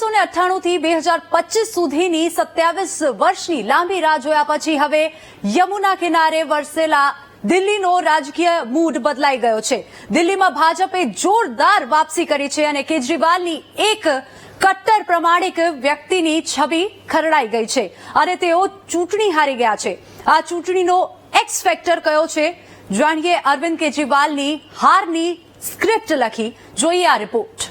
ઓગણીસો ને અઠ્ઠાણું થી બે હજાર પચીસ સુધીની સત્યાવીસ વર્ષની લાંબી રાહ જોયા પછી હવે યમુના કિનારે વરસેલા દિલ્હીનો રાજકીય મૂડ બદલાઈ ગયો છે. દિલ્હીમાં ભાજપે જોરદાર વાપસી કરી છે અને કેજરીવાલની એક કટ્ટર પ્રમાણિક વ્યક્તિની છબી ખરડાઈ ગઈ છે અને તેઓ ચૂંટણી હારી ગયા છે. આ ચૂંટણીનો એક્સ ફેક્ટર કયો છે? જાણીએ અરવિંદ કેજરીવાલની હારની સ્ક્રિપ્ટ લખી. જોઈએ આ રિપોર્ટ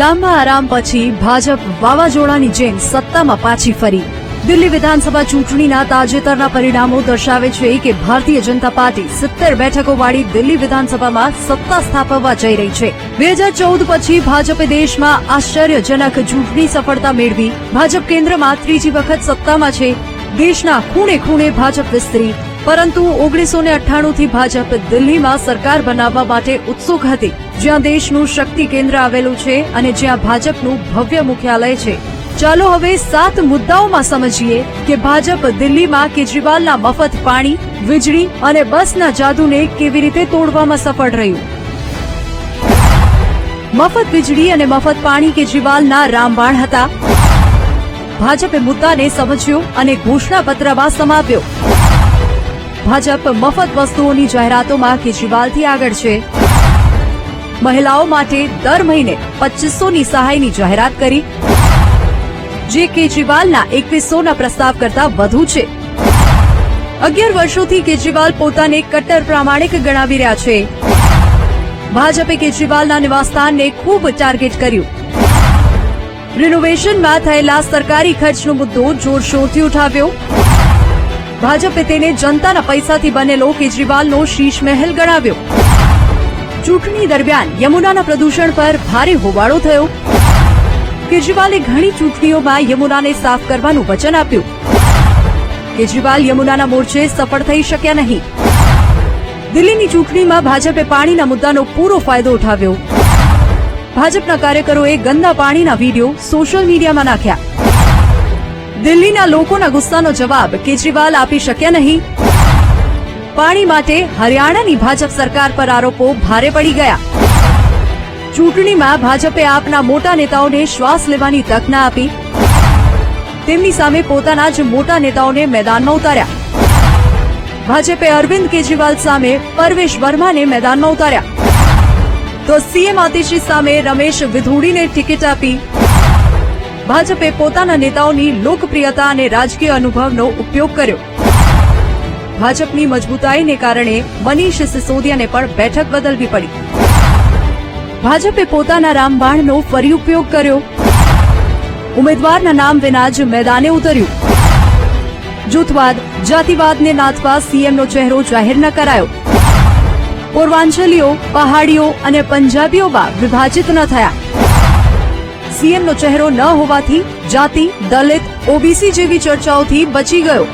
લાંબા આરામ પછી ભાજપ વાવાઝોડાની જેમ સત્તામાં પાછી ફરી. દિલ્હી વિધાનસભા ચૂંટણીના તાજેતરના પરિણામો દર્શાવે છે કે ભારતીય જનતા પાર્ટી સિત્તેર બેઠકોવાળી દિલ્હી વિધાનસભામાં સત્તા સ્થાપવા જઈ રહી છે. બે હજાર ચૌદ પછી ભાજપે દેશમાં આશ્ચર્યજનક ચૂંટણી સફળતા મેળવી. ભાજપ કેન્દ્રમાં ત્રીજી વખત સત્તામાં છે. દેશના ખૂણે ખૂણે ભાજપ વિસ્તરી. પરંતુ ઓગણીસો ને અઠ્ઠાણું થી ભાજપ દિલ્હીમાં સરકાર બનાવવા માટે ઉત્સુક હતી. જ્યાં દેશનું શક્તિ કેન્દ્ર આવેલું છે અને જ્યાં ભાજપનું ભવ્ય મુખ્યાલય છે. ચાલો હવે સાત મુદ્દાઓમાં સમજીએ કે ભાજપ દિલ્હીમાં કેજરીવાલના મફત પાણી, વીજળી અને બસના જાદુને કેવી રીતે તોડવામાં સફળ રહ્યું? મફત વીજળી અને મફત પાણી કેજરીવાલના રામબાણ હતા. ભાજપે મુદ્દાને સમજ્યો અને ઘોષણાપત્રમાં સમાવ્યો ભાજપ મફત વસ્તુઓની જાહેરાતોમાં કેજરીવાલથી આગળ છે. મહિલાઓ માટે દર મહિને પચીસોની સહાયની જાહેરાત કરી. જે કેજરીવાલના એકવીસોના પ્રસ્તાવ કરતા વધુ છે. અગિયાર વર્ષોથી કેજરીવાલ પોતાને કટ્ટર પ્રામાણિક ગણાવી રહ્યા છે. ભાજપે કેજરીવાલના નિવાસસ્થાનને ખૂબ ટાર્ગેટ કર્યું. રિનોવેશનમાં થયેલા સરકારી ખર્ચનો મુદ્દો જોરશોરથી ઉઠાવ્યો. ભાજપે તેને જનતાના પૈસાથી બનેલો કેજરીવાલનો શીશ મહેલ ગણાવ્યો. ચૂંટણી દરમિયાન યમુનાના પ્રદૂષણ પર ભારે હોબાળો થયો. કેજરીવાલે ઘણી ચૂંટણીઓમાં યમુનાને સાફ કરવાનું વચન આપ્યું. કેજરીવાલ યમુનાના મોરચે સફળ થઈ શક્યા નહીં. દિલ્હીની ચૂંટણીમાં ભાજપે પાણીના મુદ્દાનો પૂરો ફાયદો ઉઠાવ્યો. ભાજપના કાર્યકરોએ ગંદા પાણીના વીડિયો સોશિયલ મીડિયામાં નાખ્યા. દિલ્હીના લોકોના ગુસ્સાનો જવાબ કેજરીવાલ આપી શક્યા નહીં. પાણી માટે હરિયાણાની ભાજપ સરકાર પર આરોપો ભારે પડી ગયા. ચૂંટણીમાં ભાજપે આપના મોટા નેતાઓને શ્વાસ લેવાની તક ના આપી. તેમની સામે પોતાના જ મોટા નેતાઓને મેદાનમાં ઉતાર્યા. ભાજપે અરવિંદ કેજરીવાલ સામે પરવેશ વર્માને મેદાનમાં ઉતાર્યા. તો સીએમ આતિશી સામે રમેશ વિધુડીને ટિકિટ આપી. ભાજપે પોતાના નેતાઓની લોકપ્રિયતા અને રાજકીય અનુભવનો ઉપયોગ કર્યો. ભાજપની મજબૂતાઈને કારણે મનીષ સિસોદિયાને પણ બેઠક બદલવી પડી. ભાજપે પોતાના રામબાણનો ફરી ઉપયોગ કર્યો. ઉમેદવારના નામ વિના જ મેદાને ઉતર્યું. જૂથવાદ, જાતિવાદને નાથવા સીએમનો ચહેરો જાહેર ન કરાયો. પૂર્વાંચલીઓ, પહાડીઓ અને પંજાબીઓમાં વિભાજિત ન થયા. સીએમનો ચહેરો ન હોવાથી જાતિ, દલિત ઓબીસી જેવી ચર્ચાઓથી બચી ગયો.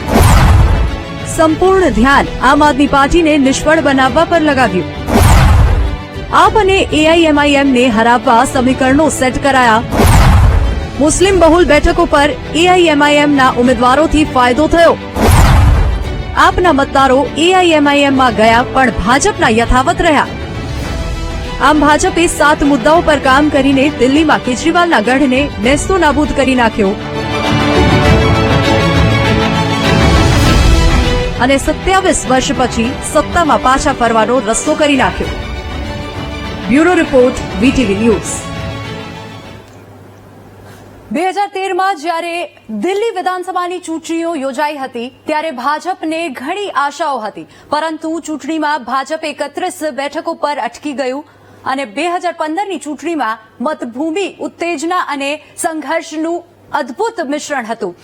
સંપૂર્ણ ધ્યાન આમ આદમી પાર્ટીને નિષ્ફળ બનાવવા પર લગાવ્યું. આપ અને એઆઈએમઆઈએમને હરાવવા સમીકરણો સેટ કરાયા. મુસ્લિમ બહુલ બેઠકો પર એઆઈએમઆઈએમના ઉમેદવારોથી ફાયદો થયો. આપના મતદારો એઆઈએમઆઈએમમાં ગયા પણ ભાજપના યથાવત રહ્યા. આમ ભાજપે સાત મુદ્દાઓ પર કામ કરીને દિલ્હીમાં કેજરીવાલના ગઢને નેસ્તો નાબૂદ કરી નાખ્યો. અને સત્યાવીસ વર્ષ પછી સત્તામાં પાછા ફરવાનો રસ્તો કરી નાખ્યો. Bureau report, VTV news. બે હજાર તેરમાં જ્યારે દિલ્હી વિધાનસભાની ચૂંટણીઓ યોજાઈ હતી, ત્યારે ભાજપને ઘણી આશાઓ હતી. પરંતુ ચૂંટણીમાં ભાજપ એકત્રીસ બેઠકો પર અટકી ગયું. અને બે હજાર પંદરની ચૂંટણીમાં મતભૂમિ, ઉત્તેજના અને સંઘર્ષનું અદ્ભુત મિશ્રણ હતું.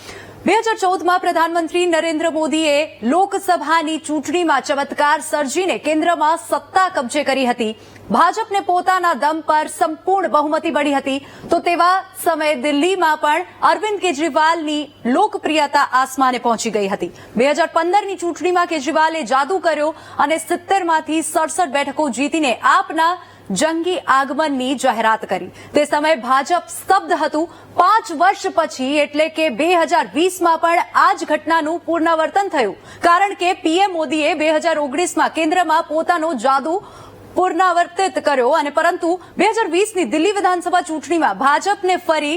બે હજાર ચૌદમાં પ્રધાનમંત્રી નરેન્દ્ર મોદીએ લોકસભાની ચૂંટણીમાં ચમત્કાર સર્જીને કેન્દ્રમાં સત્તા કબજે કરી હતી. ભાજપને પોતાના દમ પર સંપૂર્ણ બહુમતી મળી હતી. તો તેવા સમયે દિલ્હીમાં પણ અરવિંદ કેજરીવાલની લોકપ્રિયતા આસમાને પહોંચી ગઈ હતી. બે હજાર પંદરની ચૂંટણીમાં કેજરીવાલે જાદુ કર્યો અને સિત્તેરમાંથી સડસઠ બેઠકો જીતીને આપના જંગી આગમનની જાહેરાત કરી. તે સમયે ભાજપ સ્તબ્ધ હતું. પાંચ વર્ષ પછી એટલે કે બે હજાર વીસમાં પણ આ જ ઘટનાનું પુનરાવર્તન થયું. કારણ કે પીએમ મોદીએ બે હજાર ઓગણીસમાં કેન્દ્રમાં પોતાનો જાદુ પુનરાવર્તિત કર્યો અને પરંતુ બે હજાર વીસની દિલ્હી વિધાનસભા ચૂંટણીમાં ભાજપને ફરી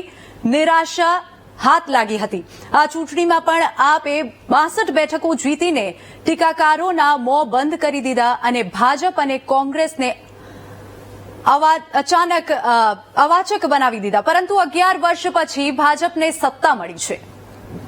નિરાશા હાથ લાગી હતી. આ ચૂંટણીમાં પણ આપે બાસઠ બેઠકો જીતીને ટીકાકારોના મોં બંધ કરી દીધા અને ભાજપ અને કોંગ્રેસને અવા- અચાનક અવાચક બનાવી દીધા. પરંતુ અગિયાર વર્ષ પછી ભાજપને સત્તા મળી છે.